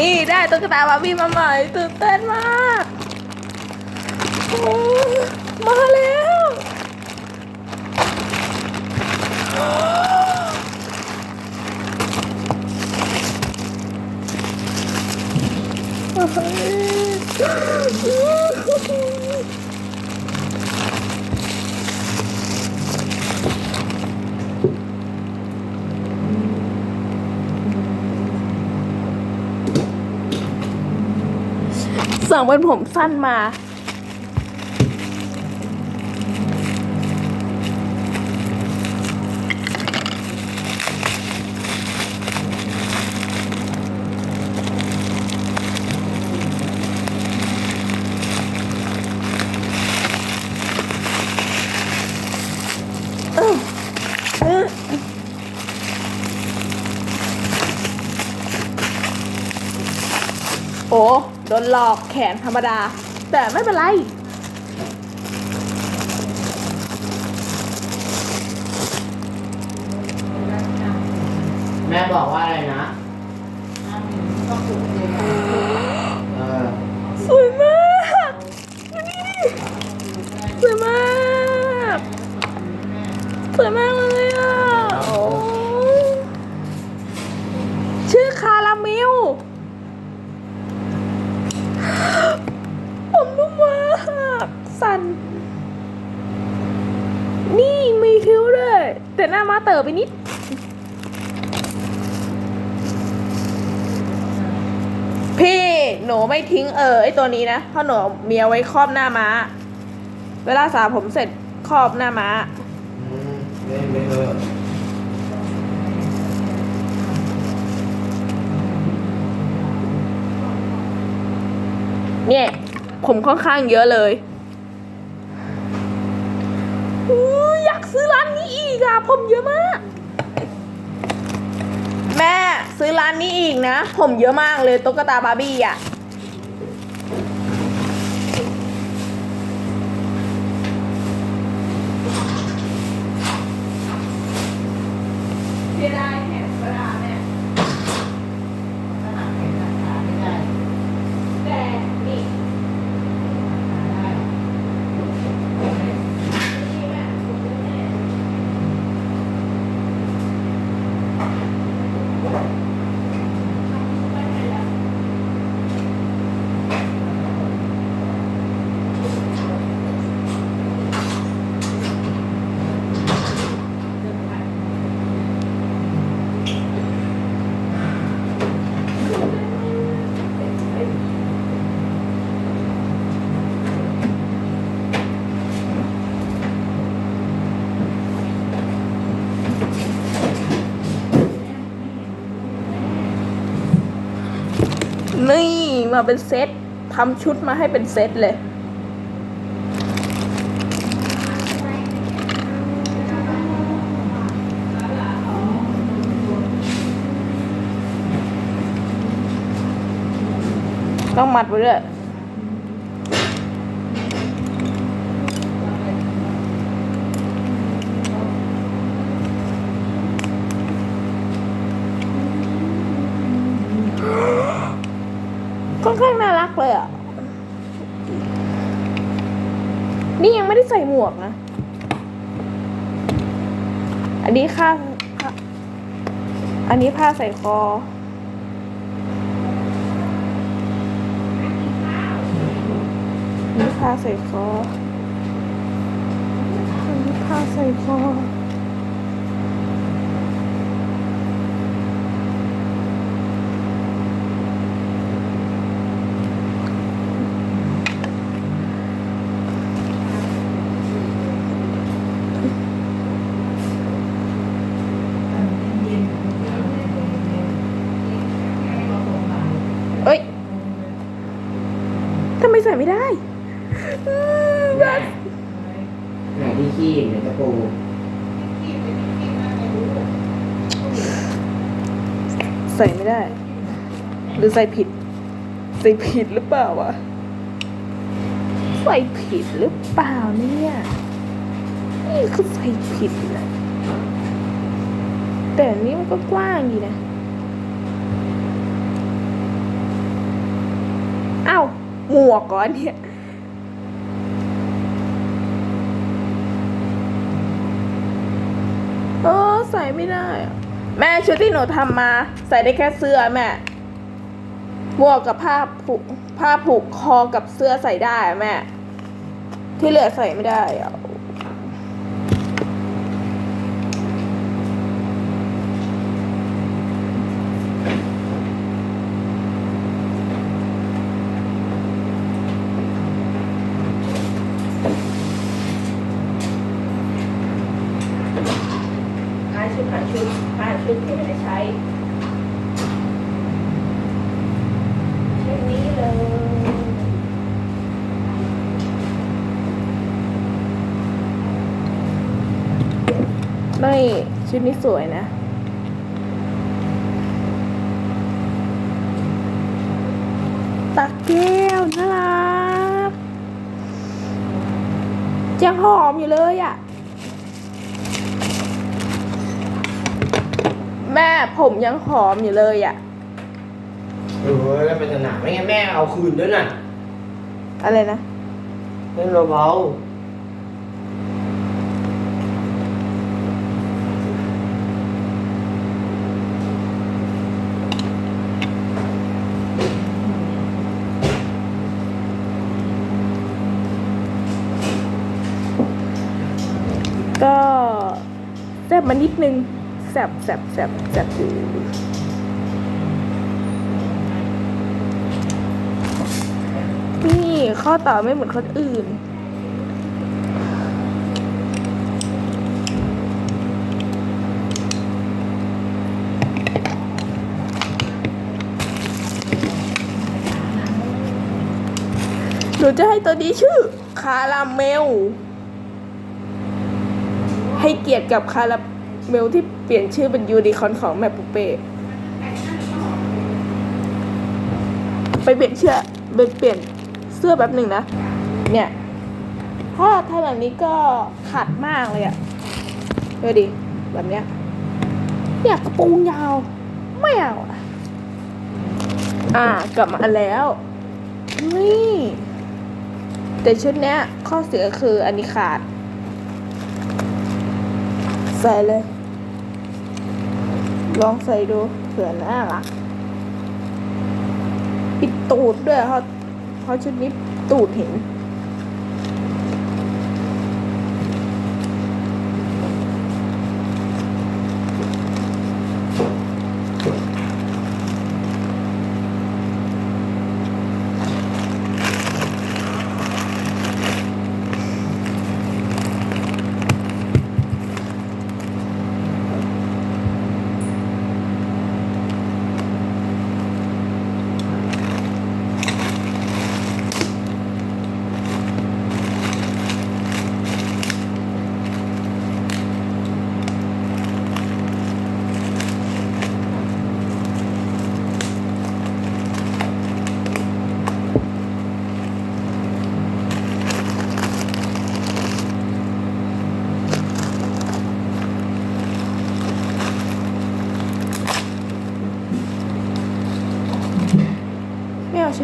นี่ได้ตุ๊กตาบาร์บี้มาใหม่ตื่นเต้นมากโอ้มาแล้วโอ้ย สั่งเป็นผมสั้นมา โอ้โดนหลอกแขนธรรมดา แต่ไม่เป็นไรแม่บอกว่าอะไรนะเออ สวยมากดูนี่ดิสวยมากสวยมากเลยอะโอ้ชื่อคาราเมล ผมนุ่มมากสั่น นี่มีคิ้วด้วย แต่หน้า มาเต๋อไปนิด พี่หนูไม่ทิ้งเออไอตัวนี้นะเพราะหนูเมีเอาไว้ครอบหน้าม้า เวลาสระผมเสร็จครอบหน้าม้า ไม่ไม่เออเนี่ย ผมค่อนข้างเยอะเลยอยากซื้อร้านนี้ กอะผมเยอะมาก แม่ซื้อร้านนี้อีกนะ ผมเยอะมากเลยตุ๊กตาบาร์บี้อะเสียดายแหกกระดาษเนี่ยแต่นี่ นี่มาเป็นเซตทำชุดมาให้เป็นเซตเลย ต้องมัดไว้ด้วย อนข้างน่ารักเลยอะ นี่ยังไม่ได้ใส่หมวกนะ อันนี้ค่าค่าอันนี้ผ้าใส่คอ นี่ผ้าใส่คออันนี้ผ้าใส่คอ เอ้ย ทำไมใส่ไม่ได้อืมแบบ ไหนที่ขี้เนี่ยตะปู ใส่ไม่ได้ หรือใส่ผิด ใส่ผิดหรือเปล่าวะใส่ผิดหรือเปล่าเนี่ยนี่คือใส่ผิดนะแต่นี้มันก็กว้างดีนะอ้าวหมวกก่อนเนี่ยเออใส่ไม่ได้อะ แม่ชุดที่หนูทำมา ใส่ได้แค่เสื้อแม่หมวกกับผ้าผูกผ้าผูกคอกับเสื้อใส่ได้แม่ ที่เหลือใส่ไม่ได้อะหา ชุดหาชุดหาชุดที่ไม่ได้ใช้ชุดนี้เลยไม่ชุดนี้สวยนะตักแก้วน่ารักยังหอมอยู่เลยอะ่ะ แม่ผมยังหอมอยู่เลยอะ่ะ เออแล้วเป็นสนามไม่งั้นแม่เอาคืนด้วยน่ะอะไรนะ เล่นเบาก็แซบมานิดนึง แซบแซบแซบแซบอยู่นี่ข้อต่อไม่เหมือนคนอื่นหนูจะให้ตัวนี้ชื่อ คาราเมล ให้เกียรติกับคารา เมลที่เปลี่ยนชื่อเป็นยูนิคอนของแม่ปุเป้ไปเปลี่ยนเชื่อไปเปลี่ยนเสื้อแบบหนึ่งนะ เนี่ย ถ้าถ้าแบบนี้ก็ขัดมากเลยอะดูดิแบบเนี้ยเนี่ยกระโปรงยาว ไม่เอาอะอ่ากลับมาแล้วนี่แต่ชุดเนี้ยข้อเสียคืออันนี้ขาด ใส่เลย ลองใส่ดูเผื่อน่ารักปิดตูดด้วยเขาเขาชุดนี้ตูดเห็น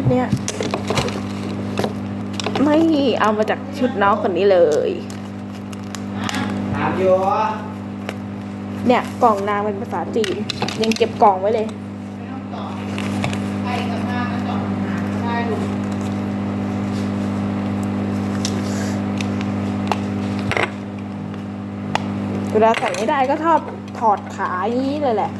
ไม่ เอาชุดเนี้ยไม่เอามาจากชุดน้องคนนี้เลยๆถามอยู่เนี่ยกล่องนางเป็นภาษาจีน ยังเก็บกล่องไว้เลยไม่ต้องต่อใครจะมาก็ต่อหาก็ได้ลูกเวลาใส่ไม่ได้ก็ชอบถอดขาอย่างนี้เลยแหละ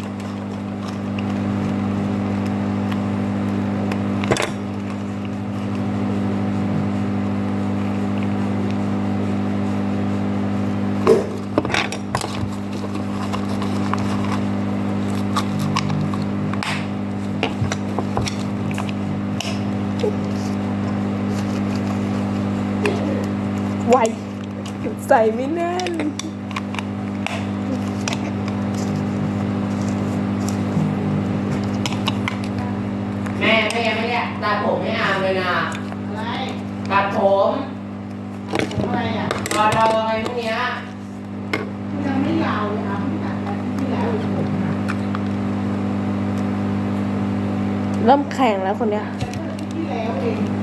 ไวใส่ไม่แน่นแม่แม่ไม่ได้ตัดผมให้อามเลยนะอะไรตัดผมผมอะไรอะรอเราอะไรพวกเนี้ยมันยังไม่ยาวเลยอะไม่ตัดแบบที่แล้วอีกผมอะเริ่มแข่งแล้วคนเนี้ยแต่ก็ที่แล้วเอง